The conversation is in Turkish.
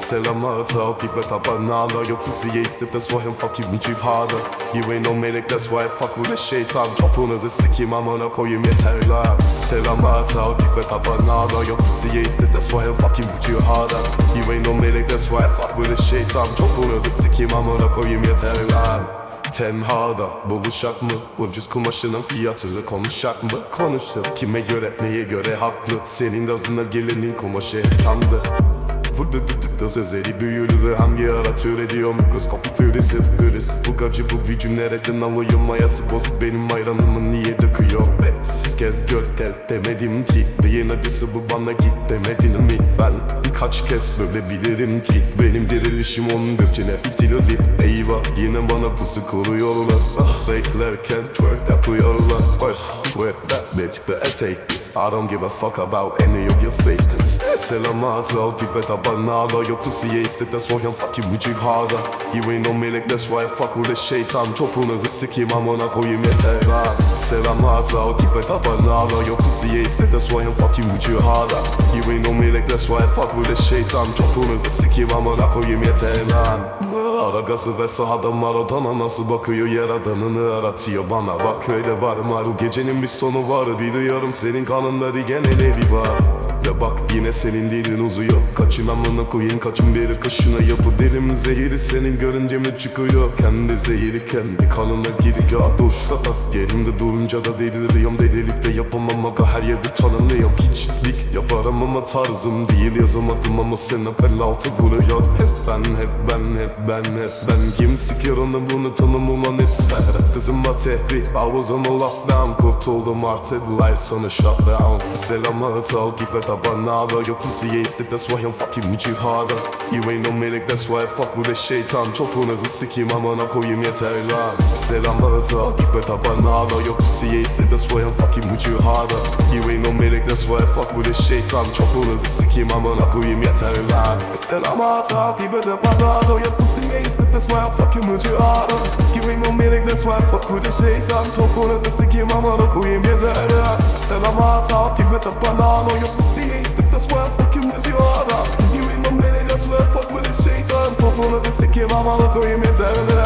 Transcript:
Selam tell people top another Your pussy. Ain't stiff, that's why I'm fucking with you harder. You ain't no medic, that's why I fuck with the şeytan Topunuzu sikeyim amına koyayım yeter lan Selam tell people top another Your pussy. Ain't stiff, that's why I'm fucking with you harder. You ain't no medic, that's why I fuck with the şeytan Topunuzu sikeyim amına koyayım yeter lan Tenhada buluşak mı? Ucuz kumaşının fiyatını konuşak mı? Konuşalım kime göre neye göre haklı Senin gazına gelenin kumaşı kandı Tuttuk sözleri büyülü ve hangi ara türediyor mikroskopik pürüz hep pürüz Bu gacı bu bir cümlelerin alayım mayası bozuk benim ayranımı niye döküyor? Be Kez göktel demedim ki Beyin acısı bu bana git demedin mi? Ben kaç kez böyle bilirim ki Benim dirilişim onun gökçene fitilli Eyvah yine bana pusu kuruyorlar. Ah beklerken twerk yapıyorlar. Well, twerk that bitch better take this. I don't give a fuck about any of your fakers. Selamat all people tabanada Your pussy ain't stiff that's why I'm fucking with you harder. You ain't no melek that's why I fuck with the şeytan Topunuzu sikeyim amına koyayım yeter lan. Selamat all people tabanada Your pussy ain't stiff that's why I'm fucking with you You ain't no melek that's why I fuck with the şeytan Topunuzu sikeyim amına koyayım yeter lan. Ara gazı ve sahada Maradona nasıl bakıyor yaradanını aratıyor bana. Bak öyle var maru gecenin bir sonu var. Biliyorum senin kanında digen elevi var Ve bak yine senin dilin uzuyor. Kaçın amına koyayım kaçın verir kaşına. Yapı Derim zehiri senin görünce mi çıkıyor? Kendi zehiri kendi kanına giriyor. Dur yerimde durunca da deliriyorum. Delilikte yapamam aga her yerde tanınıyor. Hiçlik yaparım ama tarzım değil. Yazamadım ama sen fel altı vuruyor. Hep ben hep ben hep ben hep ben. Kim siker onu? Bunu tanım ulan hep sen. Kızım tehri I was on Kurtuldum artık. Life sonu shutdown Selamat al git tabanada Your pussy ain't stiff that's why I'm fucking with you harder You ain't no melek that's why I fuck with the şeytan Topunuzu sikeyim amına koyayım yeter lan. Selamat al git ve tabanada Your pussy ain't stiff that's why I'm fucking with you harder You ain't no melek that's why I fuck with the şeytan Topunuzu sikeyim amına koyayım yeter lan. Selamat al git ve tabanada Your pussy ain't stiff that's why I'm fucking with you harder You ain't no melek that's why I fuck with the şeytan Topunuzu sikeyim amına koyayım yeter lan Selamat al git ve tabanada Your pussy ain't stiff that's why I'm fucking with you harder You ain't melek that's why I fuck with the şeytan Topunuzu sikeyim amına koyayım yeter lan